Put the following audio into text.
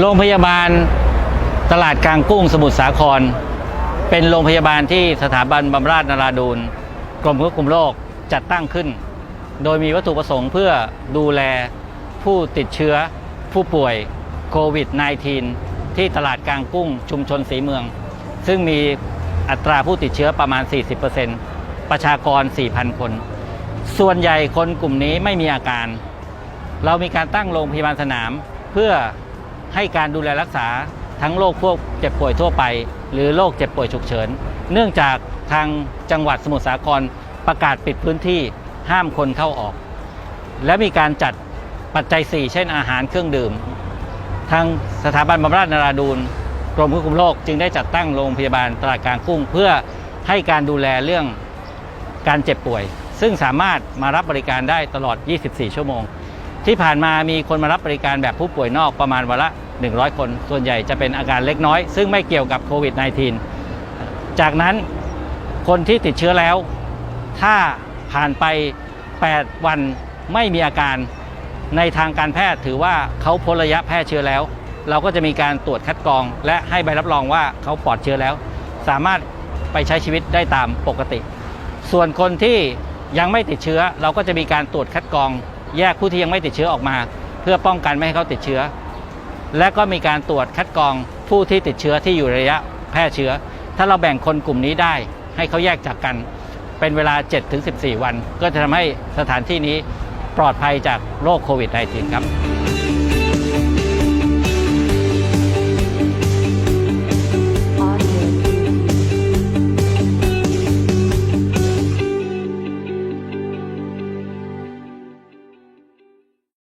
โรงพยาบาลตลาดกลางกุ้งสมุทรสาคร เป็นโรงพยาบาลที่สถาบันบำราศนราดูลกรมควบคุมโรคจัดตั้งขึ้น โดยมีวัตถุประสงค์เพื่อดูแลผู้ติดเชื้อผู้ป่วยโควิด -19 ที่ตลาดกลางกุ้งชุมชนสีเมือง ซึ่งมีอัตราผู้ติดเชื้อประมาณ 40%ประชากร 4,000 คน ส่วนใหญ่คนกลุ่มนี้ไม่มีอาการ เรามีการตั้งโรงพยาบาลสนามเพื่อ ให้การดูแลรักษาทั้งโรคพวกเจ็บป่วยทั่วไป หรือโรคเจ็บป่วยฉุกเฉิน เนื่องจากทางจังหวัดสมุทรสาครประกาศปิดพื้นที่ห้ามคนเข้าออก และมีการจัดปัจจัย 4 เช่นอาหารเครื่องดื่ม ทางสถาบันบำราศนราดูลกรมควบคุมโรคจึงได้จัดตั้งโรงพยาบาลตลาดกลางกุ้งเพื่อให้การดูแลเรื่องการเจ็บป่วย ซึ่งสามารถมารับบริการได้ตลอด 24 ชั่วโมง ที่ผ่านมามีคนมารับบริการแบบผู้ป่วยนอกประมาณวันละ 100 คน ส่วนใหญ่จะเป็นอาการเล็กน้อย ซึ่งไม่เกี่ยวกับโควิด -19 จากนั้นคนที่ติดเชื้อแล้ว ถ้าผ่านไป 8 วันไม่มีอาการในทางการแพทย์ถือว่าเขาพ้นระยะแพร่เชื้อแล้ว เราก็จะมีการตรวจคัดกรอง และให้ใบรับรองว่าเขาปลอดเชื้อแล้ว สามารถไปใช้ชีวิตได้ตามปกติ ส่วนคนที่ยังไม่ติดเชื้อเราก็จะมีการตรวจคัดกรอง แยกผู้ที่ยังไม่ติดเชื้อออกมา เพื่อป้องกันไม่ให้เขาติดเชื้อ และก็มีการตรวจคัดกรองผู้ที่ติดเชื้อที่อยู่ระยะแพร่เชื้อ ถ้าเราแบ่งคนกลุ่มนี้ได้ ให้เขาแยกจากกัน เป็นเวลา 7-14 วัน ก็จะทำให้สถานที่นี้ปลอดภัยจากโรคโควิด -19 ครับ